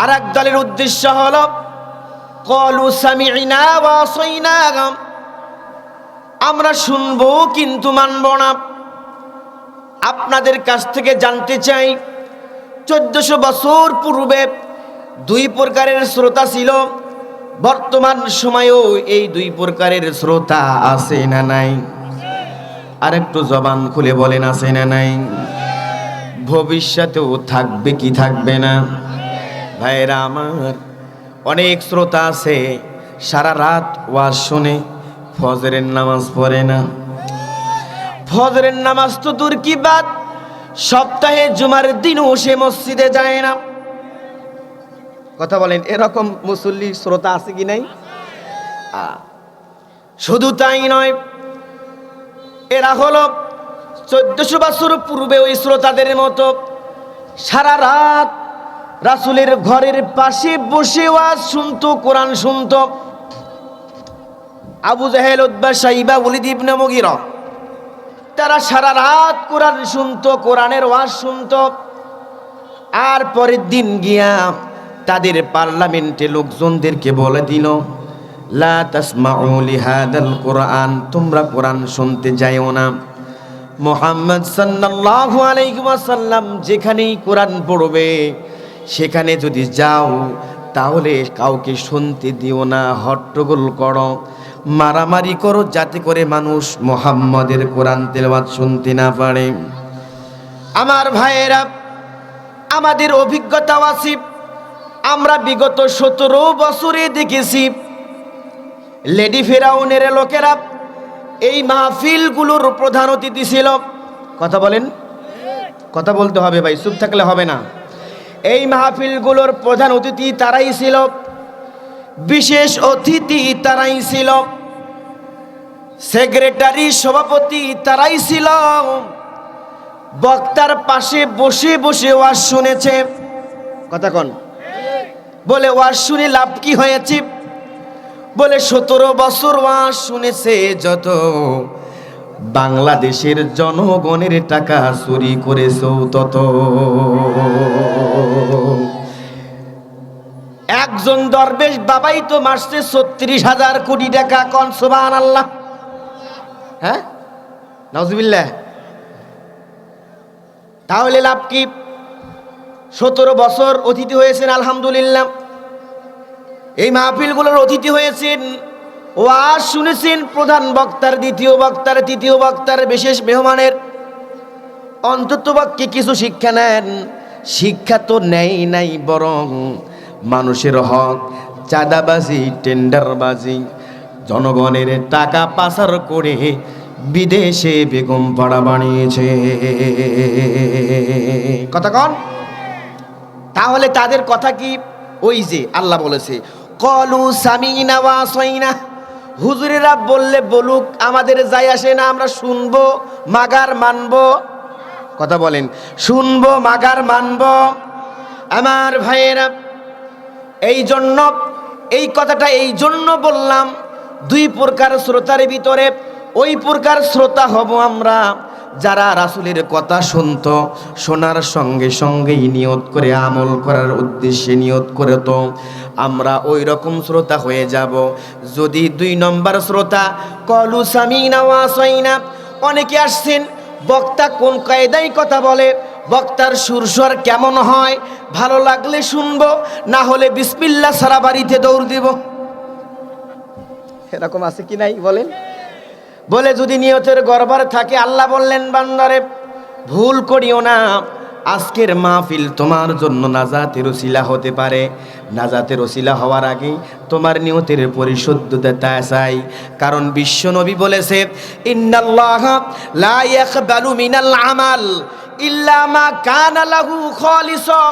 আর এক দলের উদ্দেশ্য হল, কলু সামিনা আমরা শুনব কিন্তু মানব না। আপনাদের কাছ থেকে জানতে চাই, চোদ্দশো বছর পূর্বে দুই প্রকারের শ্রোতা ছিল, বর্তমান সময়েও এই দুই প্রকারের শ্রোতা আছে না নাই? আর একটু জবান খুলে বলেন, আছে না নাই? ভবিষ্যতেও থাকবে কি থাকবে না? ভাইরা আমার, অনেক শ্রোতা আছে, সারা রাত ওয়াজ শুনে ফজরের নামাজ পড়ে না। ফজরের নামাজ তো দূর কি বাদ সপ্তাহে জুমার দিনও সে মসজিদে যায় না। কথা বলেন, এরকম মুসল্লি শ্রোতা আছে কি নাই? শুধু তাই নয়, এরা হলো চোদ্দশো বছর পূর্বে ওই শ্রোতাদের মতো সারা রাত রাসুলের ঘরের পাশে বসে ওয়াজ শুনতো, কোরআন শুনত। আবু জাহেল উদ্বা সাইবা উলিদ ইবনে মুগিরা, তারা সারা রাত কোরআন শুনতো, কোরআনের ওয়াজ শুনতো। আর পরের দিন গিয়া তাদের পার্লামেন্টে লোকজনদেরকে বলে দিল কোরআন, তোমরা কোরআন শুনতে যাইও না। মোহাম্মদ সাল্লাল্লাহু আলাইহি ওয়াসাল্লাম যেখানেই কোরআন পড়বে সেখানে যদি যাও, তাহলে কাউকে শুনতে দিও না, হট্টগোল করো। মারামারি করো যাতে করে মানুষ মোহাম্মদের কোরআন তেলাওয়াত শুনতে না পারে। আমার ভাইয়েরা, আমাদের অভিজ্ঞতা আছে আমরা বিগত সতেরো বছরে দেখেছি, লেডি ফেরাউনের লোকেরা এই মাহফিলগুলোর প্রধান অতিথি ছিল। কথা বলেন? কথা বলতে হবে ভাই, চুপ থাকলে হবে না। এই মাহফিলগুলোর প্রধান অতিথি তারাই ছিল। বিশেষ অতিথি তারাই ছিল। সেক্রেটারি, সভাপতি তারাই ছিল। বক্তার পাশে বসে বসে ওয়াজ শুনেছে। কথা কন। বলে, ওয়াজ শুনে লাভ কি হয়েছে? বলে, সতেরো বছর ওয়াজ শুনেছে যত বাংলাদেশের জনগণের টাকা চুরি করেছ তত। একজন দরবেশ, বাবাই, তো মাসে ছত্রিশ হাজার কোটি টাকা কনসবান আল্লাহ হ্যাঁ? নজবিল্লাহ তাহলে লাভ কি? সতেরো বছর অতিথি হয়েছেন, আলহামদুলিল্লাহ। এই মাহফিলগুলোর অতিথি হয়েছেন ওয়াজ শুনেছেন প্রধান বক্তার, দ্বিতীয় বক্তার, তৃতীয় বক্তার, বিশেষ মেহমানের। অন্তত বাক্যে কিছু শিক্ষা নেন। শিক্ষা তো নেই নাই বরং মানুষের হক, চাঁদাবাজি, টেন্ডারবাজি, জনগণের টাকা পাচার করে বিদেশে বেগম পাড়া বানিয়েছে। কথা কন। তাহলে তাদের কথা কি? ওই যে আল্লাহ বলেছে, কলু সামিনা ওয়াসাইনা হুজুরেরা বললে বলুক, আমাদের যাই আসে না, আমরা শুনব, মাগার মানব। কথা বলেন, শুনব, মাগার মানব। আমার ভাইয়েরা, এই জন্য, এই কথাটা এই জন্য বললাম, দুই প্রকার শ্রোতার ভিতরে, ওই প্রকার শ্রোতা হব আমরা। যারা রাসুলের কথা শুনত, শোনার সঙ্গে সঙ্গেই নিয়ত করে, আমল করার উদ্দেশ্যে নিয়ত করে তো আমরা ওই রকম শ্রোতা হয়ে যাব। যদি দুই নম্বর শ্রোতা, কলু সামিনা ওয়াসাইনা অনেকে আসছেন, বক্তা কোন কায়দায় কথা বলে, বক্তার সুরস্বর কেমন হয়, ভালো লাগলে শুনব, না হলে বিসমিল্লা সারা বাড়িতে দৌড় দিব। এরকম আছে কি নাই বলেন? বলে, যদি নিয়তের গড়বড় থাকে, আল্লাহ বললেন, বান্দারে, ভুল করিও না। আজকের মাহফিল তোমার জন্য নাজাতের ওসিলা হতে পারে। নাজাতের ওসিলা হওয়ার আগে তোমার নিয়তের পরিশুদ্ধতা চাই। কারণ বিশ্ব নবী বলেছে, ইন্নাল্লাহ লা মিনাল আমাল ইল্লা মা কানা লাহু খালিসা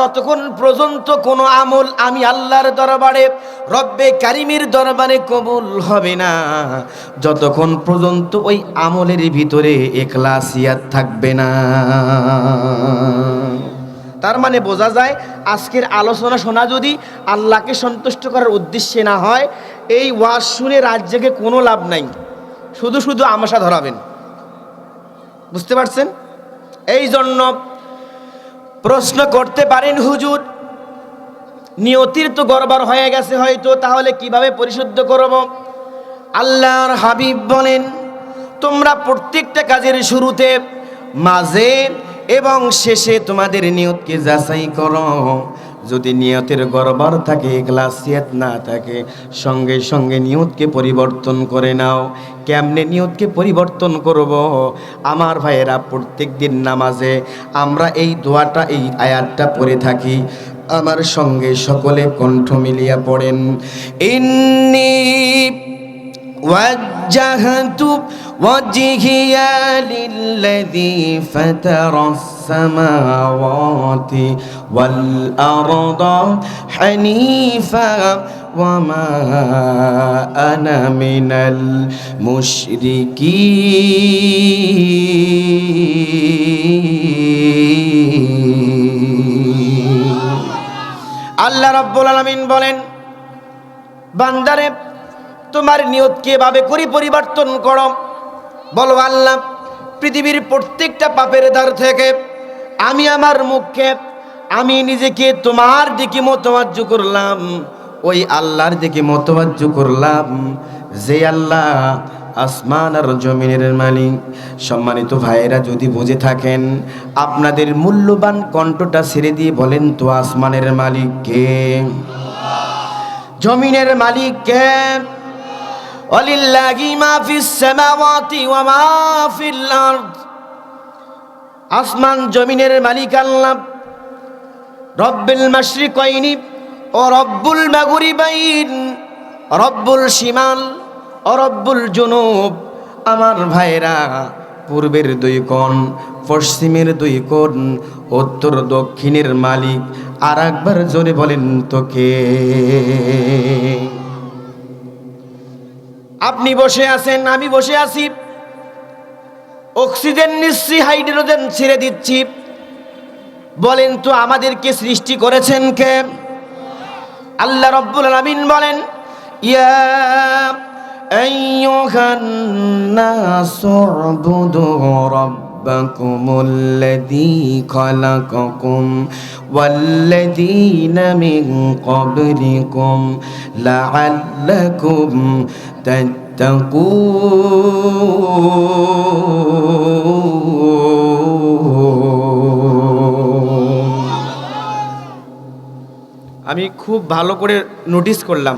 অতক্ষণ পর্যন্ত কোনো আমল আমি আল্লাহর দরবারে, রব্বে কারিমের দরবারে কবুল হবে না। যতক্ষণ পর্যন্ত ওই আমলের ভিতরে এখলাসিয়াত থাকবে না। তার মানে বোঝা যায়, আজকের আলোচনা শোনা যদি আল্লাহকে সন্তুষ্ট করার উদ্দেশ্যে না হয়, এই ওয়াজ শুনে রাজ্যকে কোনো লাভ নাই। শুধু শুধু আমাশা ধরাবেন। বুঝতে পারছেন? এই জন্য প্রশ্ন করতে পারেন হুজুর। নিয়তির তো গড়বড় হয়ে গেছে হয়তো, তাহলে কীভাবে পরিশুদ্ধ করব? আল্লাহর হাবিব বলেন, তোমরা প্রত্যেকটা কাজের শুরুতে, মাঝে এবং শেষে তোমাদের নিয়তকে যাচাই করো। যদি নিয়তের গড়বড় থাকে গ্লাসিয়াত না থাকে, সঙ্গে সঙ্গে নিয়তকে পরিবর্তন করে নাও। কেমনে নিয়তকে পরিবর্তন করব? আমার ভাইয়েরা, প্রত্যেক দিন নামাজে আমরা এই দোয়াটা, এই আয়াতটা পড়ে থাকি। আমার সঙ্গে সকলে কণ্ঠ মিলিয়া পড়েন। ইন্নি وجهت وجهي للذي فطر السماوات والأرض حنيفا وما أنا من المشركين আল্লাহ রাব্বুল আলামিন বলেন বান্দারে তোমার নিয়তকে এভাবে করি পরিবর্তন করো? বলো আল্লাহ, পৃথিবীর প্রত্যেকটা পাপের দ্বার থেকে আমি আমার মুখকে, আমি নিজেকে তোমার দিকে মতবাজ্য করলাম, ওই আল্লাহর দিকে মতবাজ্য করলাম। যে আল্লাহ আসমান আর জমিনের মালিক, সম্মানিত ভাইয়েরা যদি বুঝে থাকেন, আপনাদের মূল্যবান কণ্ঠটা ছেড়ে দিয়ে বলেন তো, আসমানের মালিক কে? জমিনের মালিক কে? ওয়ালিল্লাহি মা ফিস সামাওয়াতি ওয়া আসমান জমিনের মালিক আল্লাহ। রব্বিল মাশরিকাইনি ও রব্বুল মাগরিবাইন। রব্বুল শিমাল ও রব্বুল জুনুব। আমার ভাইরা, পূর্বের দুই কোণ, পশ্চিমের দুই কোণ, উত্তর দক্ষিণের মালিক। আর একবার জোরে বলেন তোকে। আপনি বসে আছেন আমি বসে আছি অক্সিজেন নিচ্ছি হাইড্রোজেন ছেড়ে দিচ্ছি বলেন তো আমাদেরকে সৃষ্টি করেছেন কে আল্লাহ রব্বুল আলামিন বলেন ইয়া আইয়ুহান নাসু উবুদু ربكم الذي خلقكم والذين من قبلكم لعلكم تتقون আমি খুব ভালো করে নোটিস করলাম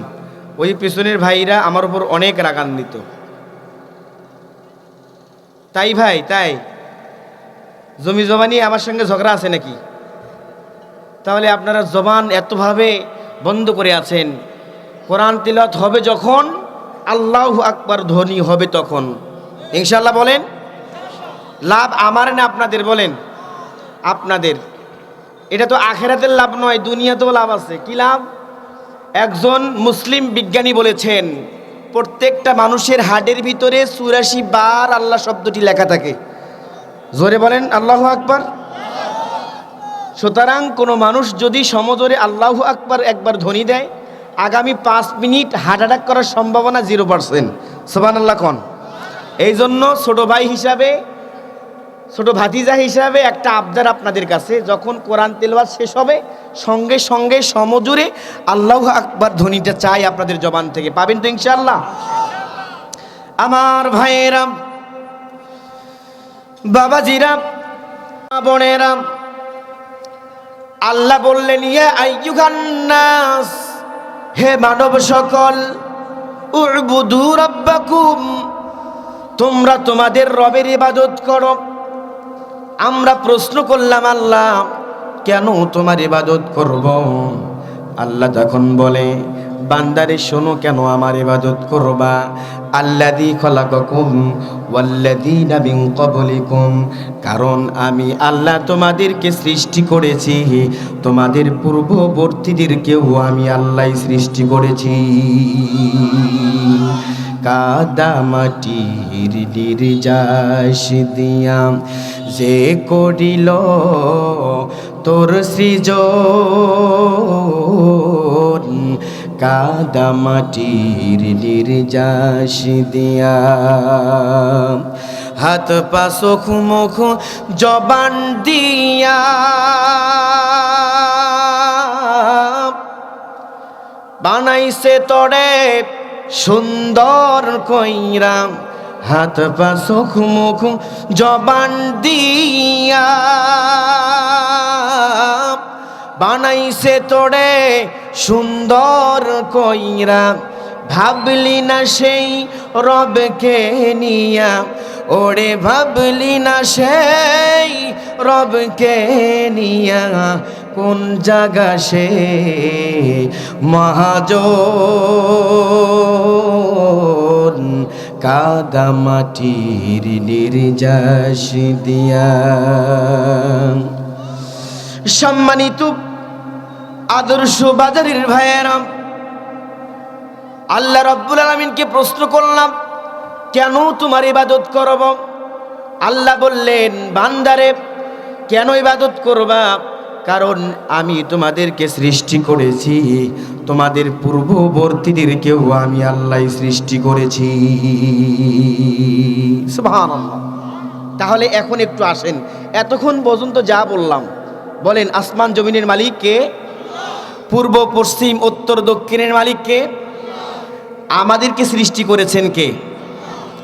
ওই পেছনের ভাইরা আমার উপর অনেক রাগান্বিত তাই ভাই তাই জমি জমা নিয়ে আমার সঙ্গে ঝগড়া আছে নাকি তাহলে আপনারা জবান এতভাবে বন্ধ করে আছেন কোরআন তিলত হবে যখন আল্লাহ আকবার ধ্বনি হবে তখন। ইনশাল্লাহ বলেন, লাভ আমার না আপনাদের বলেন? আপনাদের। এটা তো আখেরাতের লাভ নয়, দুনিয়াতেও লাভ আছে। কি লাভ? একজন মুসলিম বিজ্ঞানী বলেছেন, প্রত্যেকটা মানুষের হার্টের ভিতরে চুরাশি বার আল্লাহ শব্দটি লেখা থাকে। জোরে বলেন, আল্লাহ আকবার। সুতরাং কোনো মানুষ যদি সমজোরে আল্লাহ আকবার একবার ধ্বনি দেয় আগামী পাঁচ মিনিট হার্ট অ্যাটাক করার সম্ভাবনা জিরো পার্সেন্ট। সোবান আল্লাহ কন। এই জন্য ছোট ভাই হিসাবে, ছোট ভাতিজা হিসাবে একটা আবদার আপনাদের কাছে, যখন কোরআন তেলওয়াত শেষ হবে, সঙ্গে সঙ্গে সমজুরে আল্লাহ আকবার ধ্বনিটা চাই আপনাদের জবান থেকে। পাবেন তো ইনশাআল্লাহ? আমার ভাইয়েরাম বাবাজিরাম বোনেরাম আল্লাহ বললেন, ইয়া আইয়ুহান্নাস হে মানব সকল তোমরা তোমাদের রবের ইবাদত করো। আমরা প্রশ্ন করলাম, আল্লাহ, কেন তোমার ইবাদত করব? আল্লাহ তখন বলে বান্দারে শোনো কেন আমার ইবাদত করবা? আল্লাদি খলাকুম ওয়াল্লাদিনা মিন ক্বাবলিকুম। কারণ আমি আল্লাহ তোমাদেরকে সৃষ্টি করেছি, তোমাদের পূর্ববর্তীদেরকেও আমি আল্লাহ সৃষ্টি করেছি। কাদা মাটির নির্যাস দিয়া যে করিল তোর সৃজন কাদা মাটির নির্যাস দিয়া। হাত পা, চোখ, মুখ জবান দিয়া। বানাইছে তরে সুন্দর কইরা। হাত পা, চোখ, মুখ জবান দিয়া। বানাইছে তোরে সুন্দর কইরা। ভাবলি না সেই রবকে নিয়া। ওরে ভাবলি না সেই রবকে নিয়া। কোন জায়গা সে মহাজন? কাদা মাটির নির্যাস দিয়া। সম্মানিত আদর্শ বাজারের ভাইয়েরাম আল্লাহ রব্বুল আলমিনকে প্রশ্ন করলাম, কেন তোমার ইবাদত করব? আল্লাহ বললেন, বান্দারে, কেন ইবাদত করবা? কারণ আমি তোমাদেরকে সৃষ্টি করেছি, তোমাদের পূর্ববর্তীদেরকেও আমি আল্লাহ সৃষ্টি করেছি। তাহলে এখন একটু আসেন, এতক্ষণ পর্যন্ত যা বললাম, বলেন আসমান জমিনের মালিক কে? পূর্ব পশ্চিম উত্তর দক্ষিণের মালিক কে আমাদেরকে সৃষ্টি করেছেন কে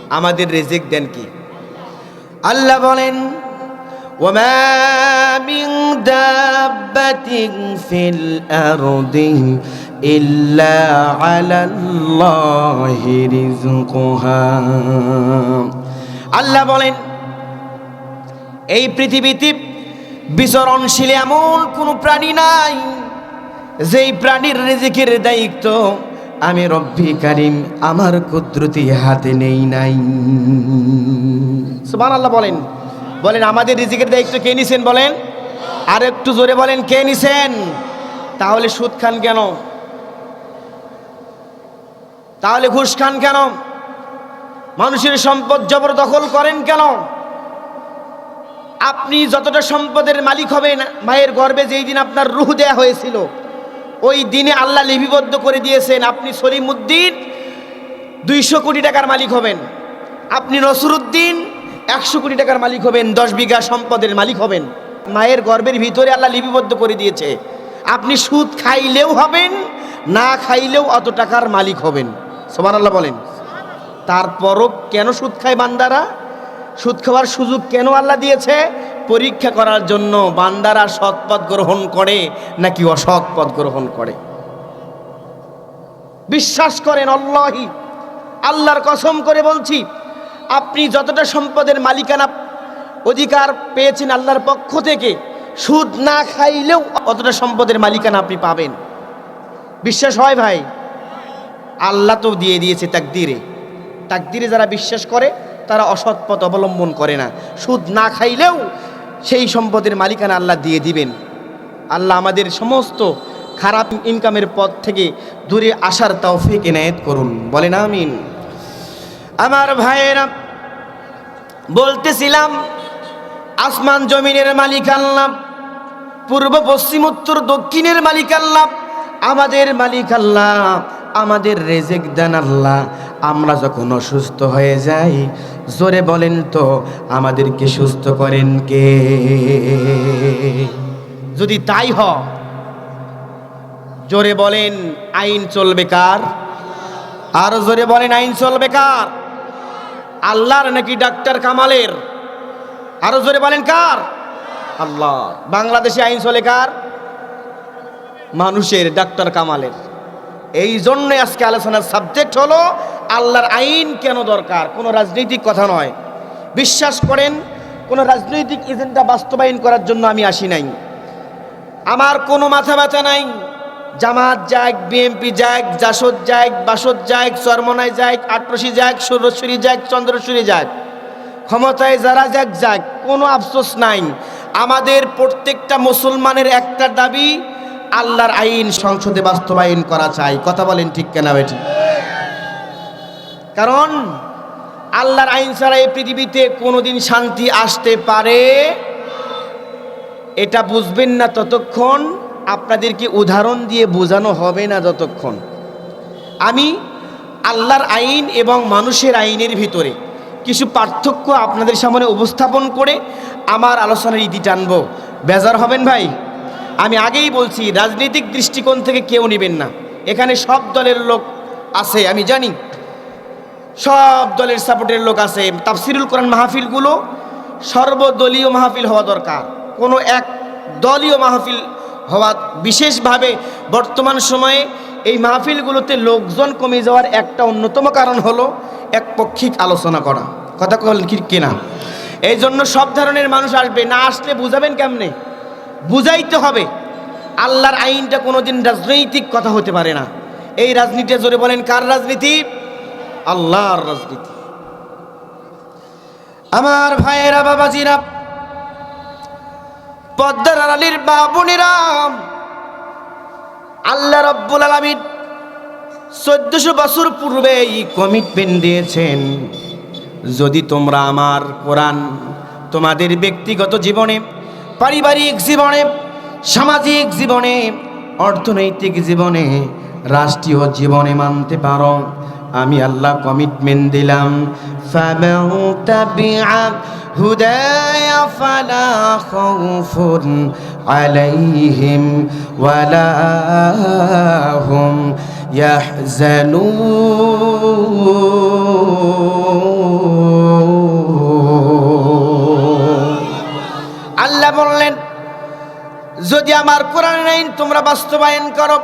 আমাদের রেজেক দেন কি আল্লাহ বলেন وما من دابة في الأرض إلا على الله رزقها আল্লাহ বলেন এই পৃথিবীতে বিচরণশীল এমন কোনো প্রাণী নাই যেই প্রাণীর রিজিকের দায়িত্ব, আমি রব্বি কারিম, আমার কুদরতি হাতে নেই নাই। সুবহান আল্লাহ বলেন। বলেন, আমাদের রিজিকের দায়িত্ব কে নিছেন বলেন? আর একটু জোরে বলেন, কে নিছেন? তাহলে সুদ খান কেন? তাহলে ঘুষ খান কেন? মানুষের সম্পদ জবরদখল করেন কেন? আপনি যতটা সম্পদের মালিক হবেন, মায়ের গর্বে যেই দিন আপনার রুহ দেয়া হয়েছিল ওই দিনে আল্লাহ লিপিবদ্ধ করে দিয়েছেন, আপনি সলিমুদ্দিন দুইশো কোটি টাকার মালিক হবেন। আপনি নসরুদ্দিন একশো কোটি টাকার মালিক হবেন, দশ বিঘা সম্পদের মালিক হবেন। মায়ের গর্বের ভিতরে আল্লাহ লিপিবদ্ধ করে দিয়েছে। আপনি সুদ খাইলেও হবেন, না খাইলেও অত টাকার মালিক হবেন। সোমান আল্লাহ বলেন। তারপরও কেন সুদ খায় বান্দারা? সুদ খাওয়ার সুযোগ কেন আল্লাহ দিয়েছে? পরীক্ষা করার জন্য বান্দারা সৎ পথ গ্রহণ করে নাকি অসৎ পথ গ্রহণ করে? বিশ্বাস করেন আল্লাহি, আল্লাহর কসম করে বলছি, আপনি যতটা সম্পদের মালিকানা অধিকার পেয়েছেন আল্লাহর পক্ষ থেকে, সুদ না খাইলেও অতটা সম্পদের মালিকানা আপনি পাবেন। বিশ্বাস হয় ভাই? আল্লাহ তো দিয়ে দিয়েছে তাকদিরে। তাকদিরে যারা বিশ্বাস করে, তারা অসৎ পথ অবলম্বন করে না। সুদ না খাইলেও সেই সম্পদের মালিকানা আল্লাহ দিয়ে দিবেন। আল্লাহ আমাদের সমস্ত খারাপ ইনকামের পথ থেকে দূরে আসার তৌফিক এনায়েত করুন। বলেন আমিন। আমার ভাইয়েরা, বলতেছিলাম, আসমান জমিনের মালিক আল্লাহ, পূর্ব, পশ্চিম, উত্তর, দক্ষিণের মালিক আল্লাহ, আমাদের মালিক আল্লাহ, আমাদের রেজেক দেন আল্লাহ। আমরা যখন অসুস্থ হয়ে যাই জোরে বলেন তো, আমাদেরকে সুস্থ করেন কে? যদি তাই হ, জোরে বলেন, আইন চলবে কার? আরও জোরে বলেন, আইন চলবে কার? আল্লাহর নাকি ডাক্তার কামালের? আরও জোরে বলেন, কার? আল্লাহ। বাংলাদেশে আইন চলে কার? মানুষের, ডাক্তার কামালের। এই জন্যই আজকে আলোচনার সাবজেক্ট হলো আল্লাহর আইন কেন দরকার? কোনো রাজনৈতিক কথা নয়। বিশ্বাস করেন, কোনো রাজনৈতিক এজেন্ডা বাস্তবায়ন করার জন্য আমি আসি নাই। আমার কোনো মাথা ব্যথা নাই। জামাত যাক বিএমপি যাক, জাসদ যাক, বাসদ যাক, চরমনায় যাক আটরশি যাক সুরশ্বরী যাক চন্দ্রশ্বরী যাক। ক্ষমতায় যারা যাক যাক। কোনো আফসোস নাই। আমাদের প্রত্যেকটা মুসলমানের একটা দাবি, আল্লাহর আইন সংসদে বাস্তবায়ন করা চাই। কথা বলেন ঠিক কেনা বেটি কারণ আল্লাহর আইন ছাড়া এই পৃথিবীতে কোনোদিন শান্তি আসতে পারে। এটা বুঝবেন না ততক্ষণ, আপনাদেরকে উদাহরণ দিয়ে বোঝানো হবে না যতক্ষণ। আমি আল্লাহর আইন এবং মানুষের আইনের ভিতরে কিছু পার্থক্য আপনাদের সামনে উপস্থাপন করে আমার আলোচনার ইতি টানবো। বেজার হবেন ভাই? আমি আগেই বলছি, রাজনৈতিক দৃষ্টিকোণ থেকে কেউ নেবেন না। এখানে সব দলের লোক আছে, আমি জানি। সব দলের সাপোর্টের লোক আছে। তাফসিরুল কোরআন মাহফিলগুলো সর্বদলীয় মাহফিল হওয়া দরকার। কোনো এক দলীয় মাহফিল হওয়া বিশেষভাবে বর্তমান সময়ে এই মাহফিলগুলোতে লোকজন কমে যাওয়ার একটা অন্যতম কারণ হলো একপক্ষিক আলোচনা করা। কথা কল কিনা? এই জন্য সব ধরনের মানুষ আসবে। না আসলে বুঝাবেন কেমনে? বুঝাইতে হবে। আল্লাহর আইনটা কোনোদিন রাজনৈতিক কথা হতে পারে না। এই রাজনীতি জোরে বলেন, কার রাজনীতি? আল্লাহর রাজনীতি। আমার ভাইয়েরা, বাবাজিরা, পদ্মার আলীর বাবুনিরা, আল্লাহ রব্বুল আলমিন চোদ্দশো বছর পূর্বে এই কমিটমেন্ট দিয়েছেন, যদি তোমরা আমার কোরআন তোমাদের ব্যক্তিগত জীবনে, পারিবারিক জীবনে, সামাজিক জীবনে, অর্থনৈতিক জীবনে, রাষ্ট্রীয় জীবনে মানতে পারো আমি আল্লাহ কমিটমেন্ট দিলাম। হুদায়া ফালা খাউফুন আলাইহিম ওয়ালা হুম আল্লাহ বললেন, যদি আমার কোরআন আইন তোমরা বাস্তবায়ন করো,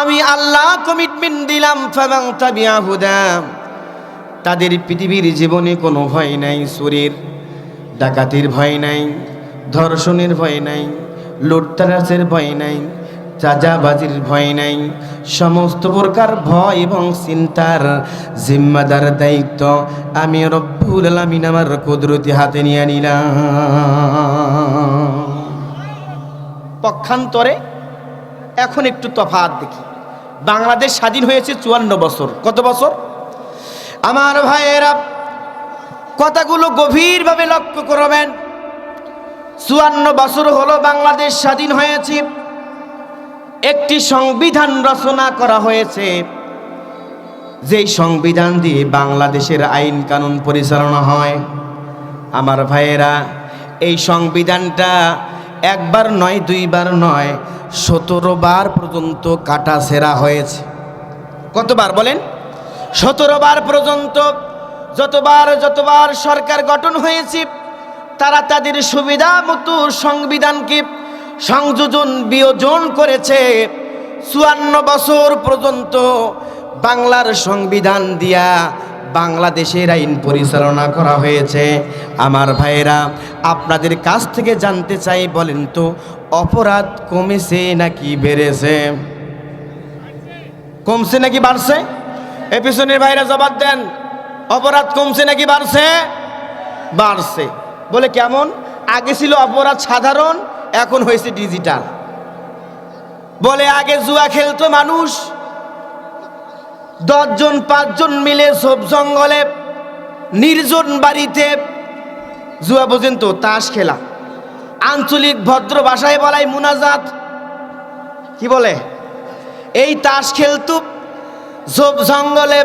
আমি আল্লাহ কমিট কমিটমেন্ট দিলাম ফাবাং তাবিয়া হুদাম তাদের পৃথিবীর জীবনে কোনো ভয় নাই, চুরির, ডাকাতির ভয় নাই, ধর্ষণের ভয় নাই লুটতারাসের ভয় নাই, চাঁদাবাজির ভয় নাই। সমস্ত প্রকার ভয় এবং চিন্তার জিম্মাদার দায়িত্ব আমি রব্বুল আলামিন আমার কুদরতি হাতে নিয়ে নিলাম। পক্ষান্তরে এখন একটু তফাৎ দেখি। বাংলাদেশ স্বাধীন হয়েছে চুয়ান্ন বছর। কত বছর? আমার ভাইয়েরা, কথাগুলো গভীরভাবে লক্ষ্য করবেন। চুয়ান্ন বছর হলো বাংলাদেশ স্বাধীন হয়েছে। একটি সংবিধান রচনা করা হয়েছে। যেই সংবিধান দিয়ে বাংলাদেশের আইন কানুন পরিচালনা হয়। আমার ভাইয়েরা, এই সংবিধানটা একবার নয়, দুইবার নয়, সতেরো বার পর্যন্ত কাটা সেরা হয়েছে। কতবার বলেন? সতেরো বার পর্যন্ত যতবার যতবার সরকার গঠন হয়েছে, তারা তাদের সুবিধা মতো সংবিধানকে সংযোজন, বিয়োজন করেছে। চুয়ান্ন বছর পর্যন্ত বাংলার সংবিধান দিয়া বাংলাদেশের আইন পরিচালনা করা হয়েছে। আমার ভাইয়েরা, আপনাদের কাছ থেকে জানতে চাই বলেন তো, অপরাধ কমেছে নাকি বেড়েছে? কমছে নাকি বাড়ছে? এ পিছনের ভাইরা জবাব দেন, অপরাধ কমছে নাকি বাড়ছে? বাড়ছে। বলে কেমন? আগে ছিল অপরাধ সাধারণ, এখন হয়েছে ডিজিটাল বলে আগে জুয়া খেলতো মানুষ দশজন, পাঁচজন মিলে সব জঙ্গলে, নির্জন বাড়িতে জুয়া বোঝেন তো তাস খেলা। আঞ্চলিক ভদ্র ভাষায় বলাই মুনাজাত। কি বলে? এই তাস খেলতো ঝোপ জঙ্গলে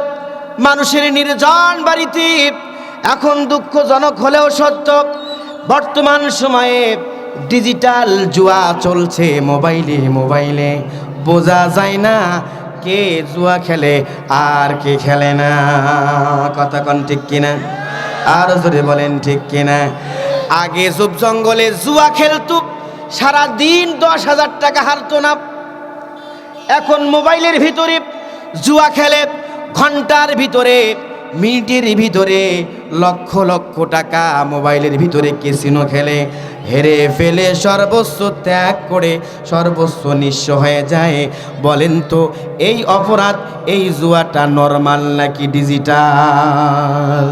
মানুষের নির্জন বাড়িতে। এখন দুঃখজনক হলেও সত্য, বর্তমান সময়ে ডিজিটাল জুয়া চলছে মোবাইলে মোবাইলে। বোঝা যায় না কে জুয়া খেলে, আর কে খেলে না? কন ঠিক কিনা? আর জোরে বলেন, ঠিক কিনা? আগে সব জঙ্গলে জুয়া খেলতো সারা দিন দশ হাজার টাকা হারতো না। এখন মোবাইলের ভিতরে জুয়া খেলে, ঘণ্টার ভিতরে, মিনিটের ভিতরে লক্ষ লক্ষ টাকা মোবাইলের ভিতরে কেসিনো খেলে। হেরে ফেলে সর্বস্ব ত্যাগ করে সর্বস্ব নিঃস্ব হয়ে যায়। বলেন তো, এই অপরাধ, এই জুয়াটা নর্মাল নাকি ডিজিটাল